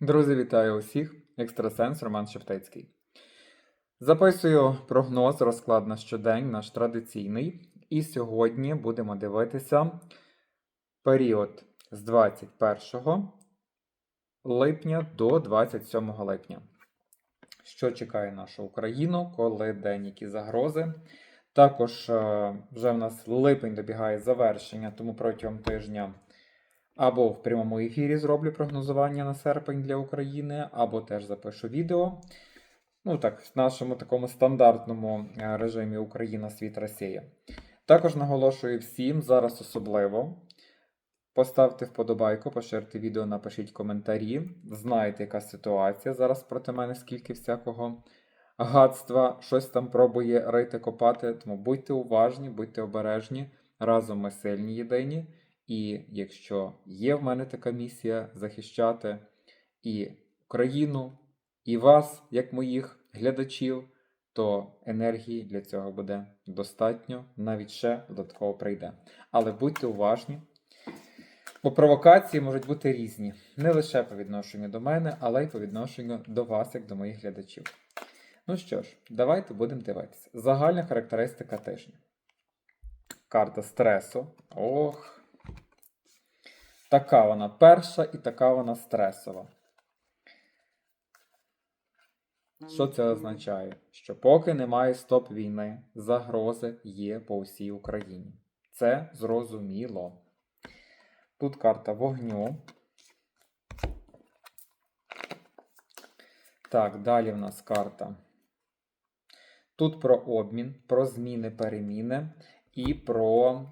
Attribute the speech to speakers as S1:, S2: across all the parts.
S1: Друзі, вітаю усіх! Екстрасенс Роман Шептицький. Записую прогноз, розклад на щодень, наш традиційний. І сьогодні будемо дивитися період з 21 липня до 27 липня. Що чекає нашу Україну, коли деякі загрози. Також е, вже в нас липень добігає завершення, тому протягом тижня або в прямому ефірі зроблю прогнозування на серпень для України, або теж запишу відео. Ну так, в нашому такому стандартному е, режимі Україна, світ, Росія. Також наголошую всім зараз особливо. Поставте вподобайку, поширте відео, напишіть коментарі. Знаєте, яка ситуація зараз проти мене, скільки всякого гадства, щось там пробує рити, копати. Тому будьте уважні, будьте обережні. Разом ми сильні єдині. І якщо є в мене така місія захищати і Україну, і вас, як моїх глядачів, то енергії для цього буде достатньо, навіть ще додатково прийде. Але будьте уважні, бо провокації можуть бути різні. Не лише по відношенню до мене, але й по відношенню до вас, як до моїх глядачів. Ну що ж, давайте будемо дивитися. Загальна характеристика тижня. Карта стресу. Ох. Така вона перша і така вона стресова. Що це означає? Що поки немає стоп війни, загрози є по всій Україні. Це зрозуміло. Тут карта вогню. Так, далі в нас карта. Тут про обмін, про зміни, переміни і про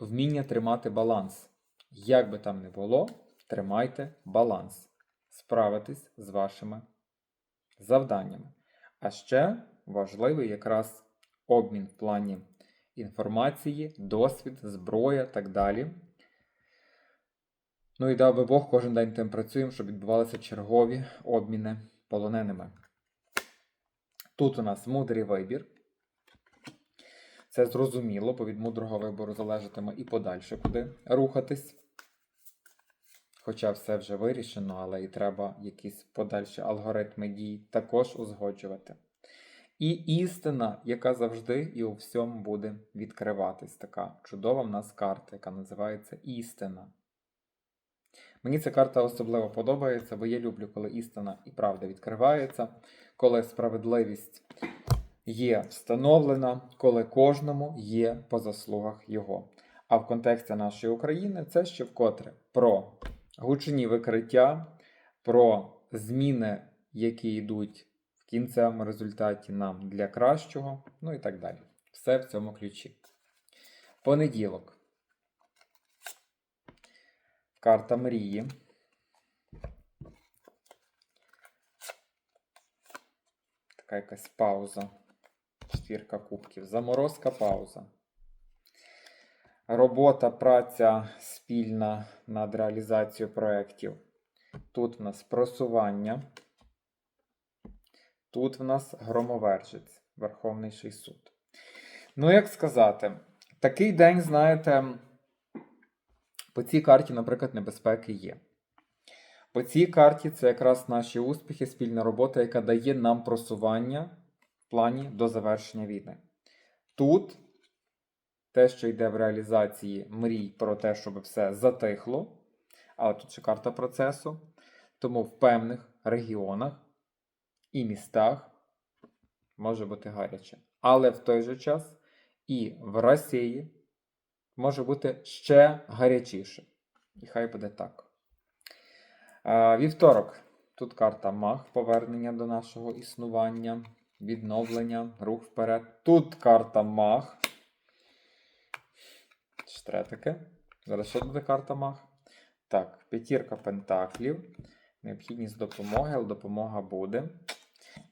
S1: вміння тримати баланс. Як би там не було, тримайте баланс. Справитись з вашими завданнями. А ще важливий якраз обмін в плані інформації, досвід, зброя так далі. Ну і дав би Бог, кожен день тим працюємо, щоб відбувалися чергові обміни полоненими. Тут у нас мудрий вибір. Це зрозуміло, бо від мудрого вибору залежатиме і подальше куди рухатись. Хоча все вже вирішено, але і треба якісь подальші алгоритми дій також узгоджувати. І істина, яка завжди і у всьому буде відкриватись. Така чудова в нас карта, яка називається істина. Мені ця карта особливо подобається, бо я люблю, коли істина і правда відкривається, коли справедливість є встановлена, коли кожному є по заслугах його. А в контексті нашої України це ще вкотре про гучні викриття, про зміни, які йдуть в кінцевому результаті нам для кращого, ну і так далі. Все в цьому ключі. Понеділок. Карта мрії. Така якась пауза. Четвірка кубків. Заморозка пауза. Робота, праця спільна над реалізацією проєктів. Тут в нас просування. Тут в нас громовержець, Верховний суд. Ну, як сказати, такий день, знаєте, по цій карті, наприклад, небезпеки є. По цій карті це якраз наші успіхи, спільна робота, яка дає нам просування плані до завершення війни. Тут те, що йде в реалізації мрій про те, щоб все затихло, але тут ще карта процесу. Тому в певних регіонах і містах може бути гаряче. Але в той же час і в Росії може бути ще гарячіше. І хай буде так. Вівторок. Тут карта Мах, повернення до нашого існування, відновлення, рух вперед. Тут карта Мах. Ще таке. Зараз що буде карта Мах? Так, п'ятірка пентаклів. Необхідність допомоги, але допомога буде.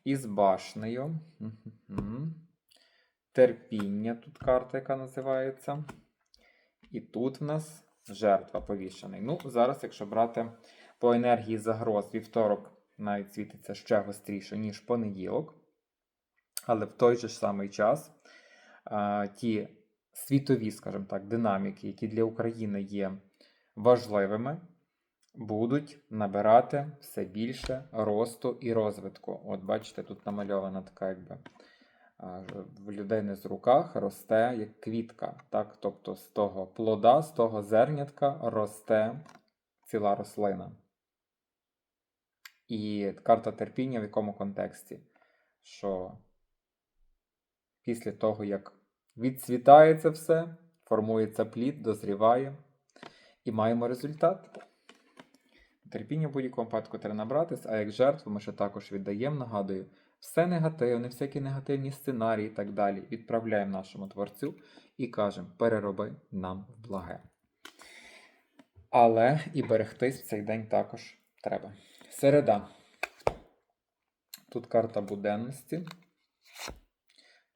S1: І з башнею. Терпіння тут карта, яка називається. І тут в нас жертва повішений. Ну, зараз, якщо брати по енергії загроз, вівторок навіть світиться ще гостріше, ніж понеділок. Але в той же самий час ті світові, скажімо так, динаміки, які для України є важливими, будуть набирати все більше росту і розвитку. От бачите, тут намальована така, якби в людини з руках росте як квітка. Так? Тобто з того плода, з того зернятка росте ціла рослина. І карта терпіння в якому контексті? Що після того, як відцвітає це все, формується плід, дозріває, і маємо результат. Терпіння в будь-якому випадку треба набратись, а як жертву ми ще також віддаємо, нагадую, все негативне, всякі негативні сценарії і так далі відправляємо нашому творцю і кажемо, перероби нам в благе. Але і берегтись в цей день також треба. Середа. Тут карта буденності.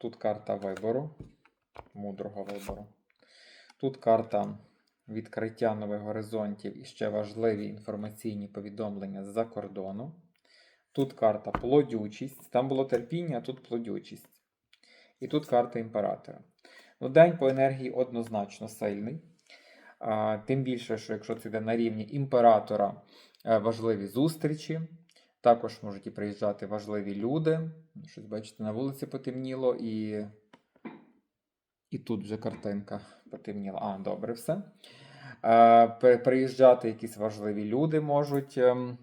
S1: Тут карта вибору, мудрого вибору. Тут карта відкриття нових горизонтів і ще важливі інформаційні повідомлення з-за кордону. Тут карта плодючість. Там було терпіння, а тут плодючість. І тут карта імператора. Ну, день по енергії однозначно сильний. Тим більше, що якщо це йде на рівні імператора, е, важливі зустрічі. Також можуть і приїжджати важливі люди. Щось, бачите, на вулиці потемніло і. І тут вже картинка потемніла. А, добре, все. Е, приїжджати якісь важливі люди можуть. ем,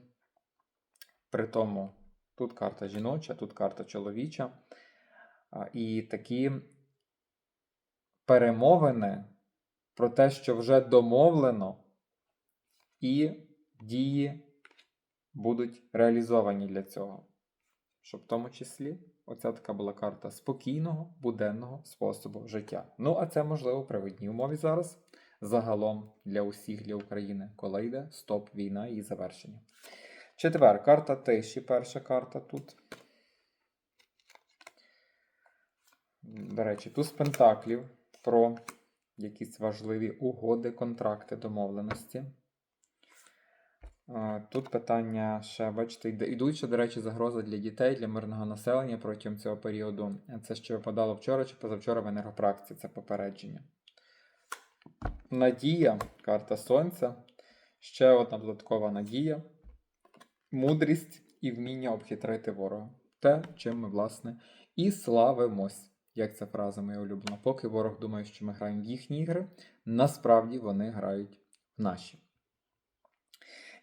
S1: При тому тут карта жіноча, тут карта чоловіча. А, І такі перемовини про те, що вже домовлено, і дії будуть реалізовані для цього. Щоб в тому числі оця така була карта спокійного, буденного способу життя. Ну, а це можливо при одній умові зараз. Загалом для усіх, для України, коли йде стоп, війна і завершення. Четвер, карта тиші, перша карта тут. До речі, туз пентаклів про якісь важливі угоди, контракти, домовленості. Тут питання ще, бачите, йдуть до речі, загроза для дітей, для мирного населення протягом цього періоду. Це ще випадало вчора чи позавчора в енергопрактиці, це попередження. Надія, карта Сонця. Ще одна додаткова надія. Мудрість і вміння обхитрити ворога. Те, чим ми, власне, і славимось. Як ця фраза моя улюблена. Поки ворог думає, що ми граємо в їхні ігри, насправді вони грають в наші.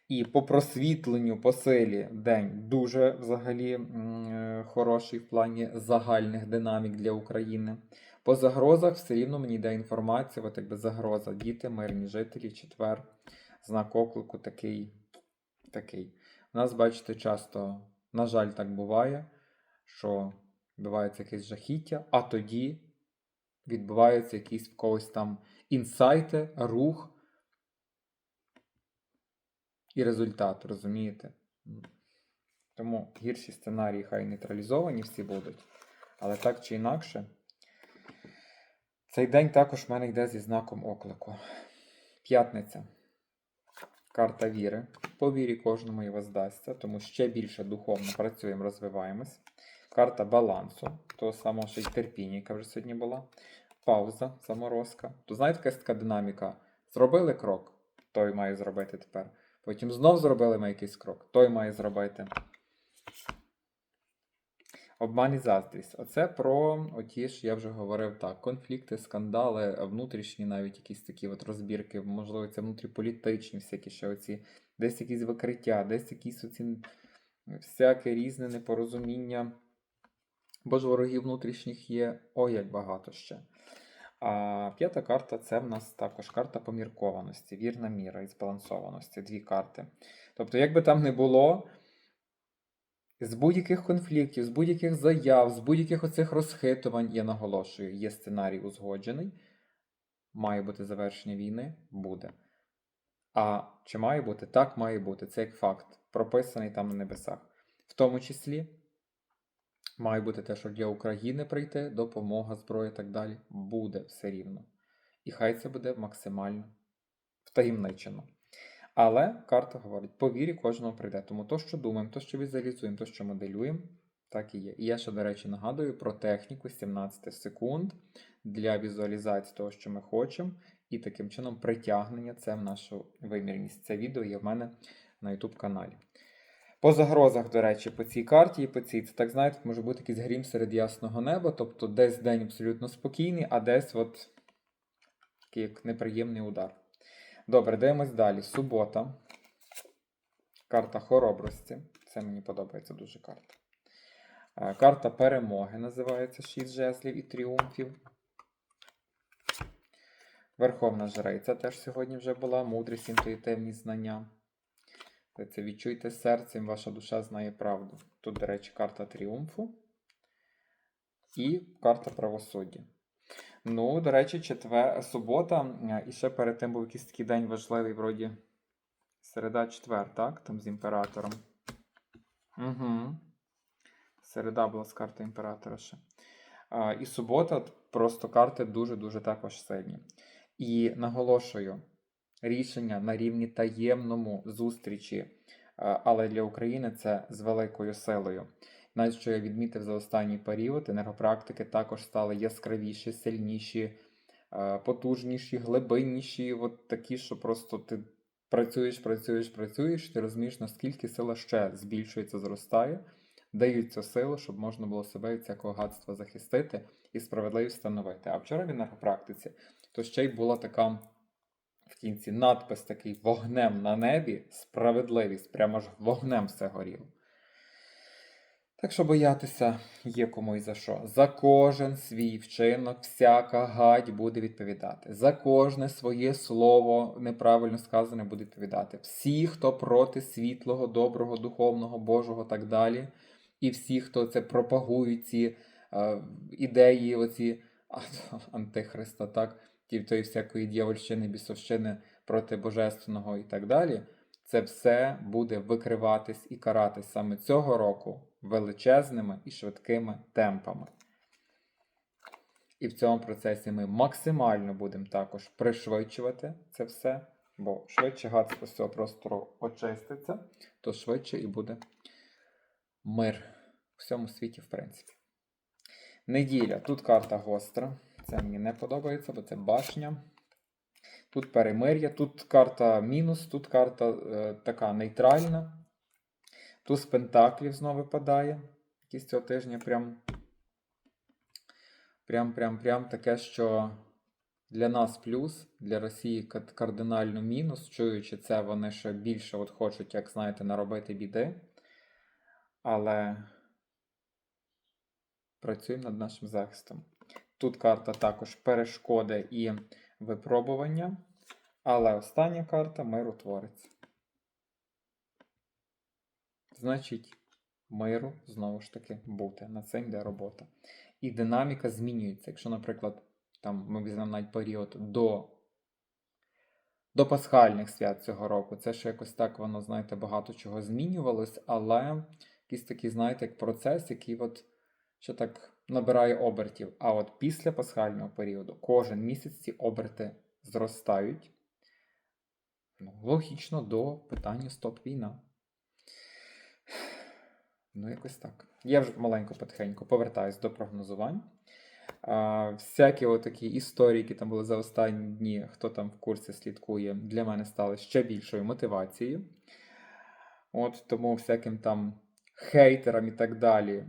S1: І по просвітленню, по силі день дуже взагалі е, хороший в плані загальних динамік для України. По загрозах все рівно мені йде інформація, от якби загроза. Діти, мирні жителі, четвер, знак оклику такий. такий. У нас, бачите, часто, на жаль, так буває, що відбувається якесь жахіття, а тоді відбуваються якісь в когось там інсайти, рух і результат, розумієте? Тому гірші сценарії хай нейтралізовані всі будуть. Але так чи інакше, цей день також в мене йде зі знаком оклику. П'ятниця. Карта віри. По вірі кожному і воздасться, тому ще більше духовно працюємо, розвиваємось. Карта балансу, того самого ще й терпіння, яка вже сьогодні була. Пауза, заморозка. То знаєте, якась така динаміка. Зробили крок, той має зробити тепер. Потім знов зробили ми якийсь крок, той має зробити. Обман і заздрість. Оце про оті ж, я вже говорив так, конфлікти, скандали, внутрішні навіть якісь такі от розбірки, можливо, це внутріполітичні, всякі ще оці, десь якісь викриття, десь якісь оці всяке різне непорозуміння. Бо ж ворогів внутрішніх є ой як багато ще. А п'ята карта це в нас також карта поміркованості, вірна міра і збалансованості. Дві карти. Тобто, як би там не було, з будь-яких конфліктів, з будь-яких заяв, з будь-яких оцих розхитувань, я наголошую, є сценарій узгоджений. Має бути завершення війни? Буде. А чи має бути? Так має бути. Це як факт, прописаний там на небесах. В тому числі має бути те, що для України прийти, допомога, зброя і так далі. Буде все рівно. І хай це буде максимально втаємничено. Але карта говорить: по вірі кожного прийде. Тому то, що думаємо, то, що візуалізуємо, то, що моделюємо, так і є. І я ще, до речі, нагадую про техніку 17 секунд для візуалізації того, що ми хочемо, і таким чином притягнення це в нашу вимірність. Це відео є в мене на YouTube каналі. По загрозах, до речі, по цій карті і по цій, це так знаєте, може бути якийсь грім серед ясного неба, тобто десь день абсолютно спокійний, а десь от такий як неприємний удар. Добре, дивимось далі. Субота. Карта хоробрості. Це мені подобається дуже карта. Е, Карта перемоги називається 6 жезлів і тріумфів. Верховна жриця теж сьогодні вже була. Мудрість, інтуїтивні знання. Ви це відчуйте серцем, ваша душа знає правду. Тут, до речі, карта тріумфу і карта правосуддя. Ну, до речі, четвер... субота, е, і ще перед тим був якийсь такий день важливий, вроді середа четвер, так? Там з імператором. Угу. Середа була з карти імператора ще. А, і субота просто карти дуже-дуже також сильні. І наголошую, рішення на рівні таємному зустрічі, але для України це з великою силою. Навіть що я відмітив за останній період, енергопрактики також стали яскравіші, сильніші, е, потужніші, глибинніші, от такі, що просто ти працюєш, працюєш, працюєш, ти розумієш, наскільки сила ще збільшується, зростає, даються сили, щоб можна було себе від всякого гадства захистити і справедливість встановити. А вчора в енергопрактиці, то ще й була така в кінці надпис такий вогнем на небі, справедливість, прямо ж вогнем все горіло. Так що боятися є кому і за що. За кожен свій вчинок всяка гадь буде відповідати. За кожне своє слово неправильно сказане буде відповідати. Всі, хто проти світлого, доброго, духовного, Божого так далі. І всі, хто це пропагують, ці е, ідеї, оці антихриста, так, ті тої всякої дьявольщини, бісовщини проти божественного і так далі. Це все буде викриватись і каратись саме цього року величезними і швидкими темпами. І в цьому процесі ми максимально будемо також пришвидшувати це все, бо швидше гадство з цього простору очиститься, то швидше і буде мир в всьому світі, в принципі. Неділя. Тут карта гостра. Це мені не подобається, бо це башня. Тут перемир'я, тут карта мінус, тут карта е, така нейтральна. Туз Пентаклів знову випадає. Якийсь цього тижня прям. Прям, прям, прям таке, що для нас плюс, для Росії кардинально мінус. Чуючи це, вони ще більше от хочуть, як знаєте, наробити біди. Але працюємо над нашим захистом. Тут карта також перешкоди і випробування. Але остання карта миротворець. Значить, миру знову ж таки бути. На це йде робота. І динаміка змінюється. Якщо, наприклад, там ми візьмемо навіть період до, до пасхальних свят цього року, це ще якось так воно, знаєте, багато чого змінювалось, але якийсь такий, знаєте, як процес, який от ще так набирає обертів. А от після пасхального періоду кожен місяць ці оберти зростають. Ну, логічно до питання стоп-війна. Ну, якось так. Я вже маленько потихеньку повертаюсь до прогнозувань. А, всякі отакі історії, які там були за останні дні, хто там в курсі слідкує, для мене стали ще більшою мотивацією. От тому всяким там хейтерам і так далі.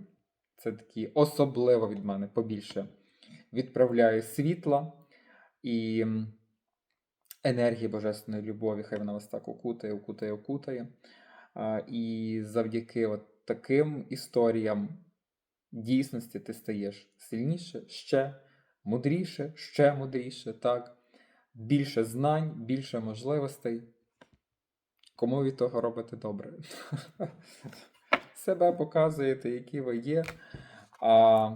S1: Це такі особливо від мене побільше відправляю світла і енергії божественної любові, хай вона вас так окутає, окутає, окутає. І завдяки от таким історіям дійсності ти стаєш сильніше, ще мудріше, ще мудріше, так? Більше знань, більше можливостей. Кому від того робити добре? Себе показуєте, які ви є. А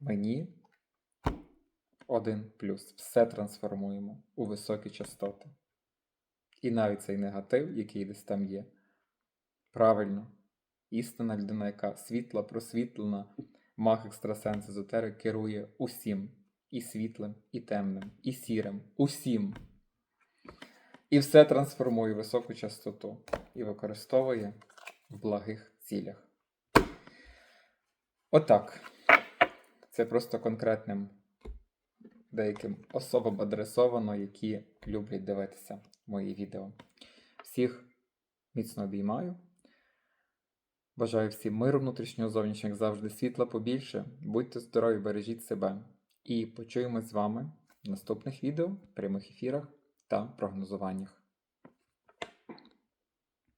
S1: мені один плюс. Все трансформуємо у високі частоти. І навіть цей негатив, який десь там є. Правильно, істинна людина, яка світла, просвітлена, маг екстрасенс езотерик керує усім. І світлим, і темним, і сірим, усім. І все трансформує високу частоту і використовує благих цілях. Отак. Це просто конкретним деяким особам адресовано, які люблять дивитися мої відео. Всіх міцно обіймаю. Бажаю всім миру внутрішнього зовнішнього, завжди, світла побільше. Будьте здорові, бережіть себе. І почуємось з вами в наступних відео, прямих ефірах та прогнозуваннях.